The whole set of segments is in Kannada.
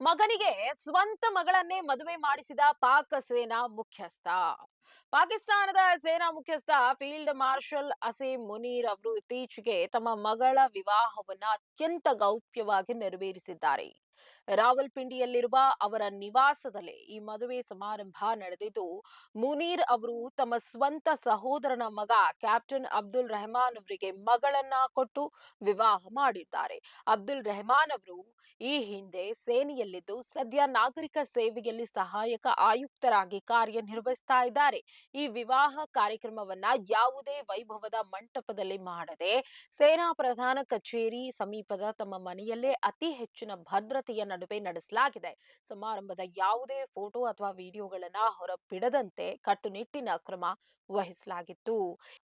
ಮಗನಿಗೆ ಸ್ವಂತ ಮಗಳನ್ನೇ ಮದುವೆ ಮಾಡಿಸಿದ ಪಾಕ್ ಸೇನಾ ಮುಖ್ಯಸ್ಥ. ಪಾಕಿಸ್ತಾನದ ಸೇನಾ ಮುಖ್ಯಸ್ಥ ಫೀಲ್ಡ್ ಮಾರ್ಷಲ್ ಅಸೀಂ ಮುನೀರ್ ಅವರು ಇತ್ತೀಚೆಗೆ ತಮ್ಮ ಮಗಳ ವಿವಾಹವನ್ನ ಅತ್ಯಂತ ಗೌಪ್ಯವಾಗಿ ನೆರವೇರಿಸಿದ್ದಾರೆ. ರಾವಲ್ಪಿಂಡಿಯಲ್ಲಿರುವ ಅವರ ನಿವಾಸದಲ್ಲಿ ಈ ಮದುವೆ ಸಮಾರಂಭ ನಡೆದಿದ್ದು, ಮುನೀರ್ ಅವರು ತಮ್ಮ ಸ್ವಂತ ಸಹೋದರನ ಮಗ ಕ್ಯಾಪ್ಟನ್ ಅಬ್ದುಲ್ ರೆಹಮಾನ್ ಅವರಿಗೆ ಮಗಳನ್ನ ಕೊಟ್ಟು ವಿವಾಹ ಮಾಡಿದ್ದಾರೆ. ಅಬ್ದುಲ್ ರೆಹಮಾನ್ ಅವರು ಈ ಹಿಂದೆ ಸೇನೆಯಲ್ಲಿದ್ದು, ಸದ್ಯ ನಾಗರಿಕ ಸೇವೆಯಲ್ಲಿ ಸಹಾಯಕ ಆಯುಕ್ತರಾಗಿ ಕಾರ್ಯನಿರ್ವಹಿಸ್ತಾ ಇದ್ದಾರೆ. ಈ ವಿವಾಹ ಕಾರ್ಯಕ್ರಮವನ್ನ ಯಾವುದೇ ವೈಭವದ ಮಂಟಪದಲ್ಲಿ ಮಾಡದೆ ಸೇನಾ ಪ್ರಧಾನ ಕಚೇರಿ ಸಮೀಪದ ತಮ್ಮ ಮನೆಯಲ್ಲೇ ಅತಿ ಹೆಚ್ಚಿನ ಭದ್ರತೆಯ ನಡುವೆ ನಡೆಸಲಾಗಿದೆ. ಸಮಾರಂಭದ ಯಾವುದೇ ಫೋಟೋ ಅಥವಾ ವಿಡಿಯೋಗಳನ್ನ ಹೊರಬಿಡದಂತೆ ಕಟ್ಟುನಿಟ್ಟಿನ ಕ್ರಮ ವಹಿಸಲಾಗಿತ್ತು.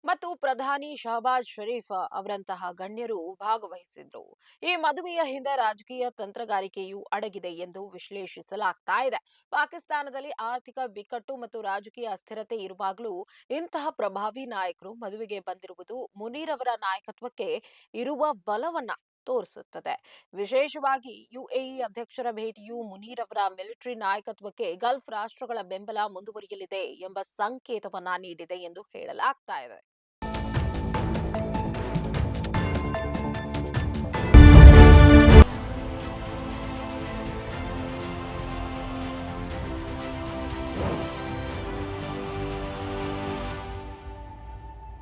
ಮತ್ತು ಪ್ರಧಾನಿ ಶಹಬಾಜ್ ಶರೀಫ್ ಅವರಂತಹ ಗಣ್ಯರು ಭಾಗವಹಿಸಿದ್ರು. ಈ ಮದುವೆಯ ಹಿಂದೆ ರಾಜಕೀಯ ತಂತ್ರಗಾರಿಕೆಯು ಅಡಗಿದೆ ಎಂದು ವಿಶ್ಲೇಷಿಸಲಾಗ್ತಾ ಇದೆ. ಪಾಕಿಸ್ತಾನದಲ್ಲಿ ಆರ್ಥಿಕ ಬಿಕ್ಕಟ್ಟು ಮತ್ತು ರಾಜಕೀಯ ಅಸ್ಥಿರತೆ ಇರುವಾಗಲೂ ಇಂತಹ ಪ್ರಭಾವಿ ನಾಯಕರು ಮದುವೆಗೆ ಬಂದಿರುವುದು ಮುನೀರ್ ಅವರ ನಾಯಕತ್ವಕ್ಕೆ ಇರುವ ಬಲವನ್ನ ತೋರಿಸುತ್ತದೆ. ವಿಶೇಷವಾಗಿ ಯುಎಇ ಅಧ್ಯಕ್ಷರ ಭೇಟಿಯು ಮುನೀರ್ ಅವರ ಮಿಲಿಟರಿ ನಾಯಕತ್ವಕ್ಕೆ ಗಲ್ಫ್ ರಾಷ್ಟ್ರಗಳ ಬೆಂಬಲ ಮುಂದುವರಿಯಲಿದೆ ಎಂಬ ಸಂಕೇತವನ್ನ ನೀಡಿದೆ ಎಂದು ಹೇಳಲಾಗ್ತಾ ಇದೆ.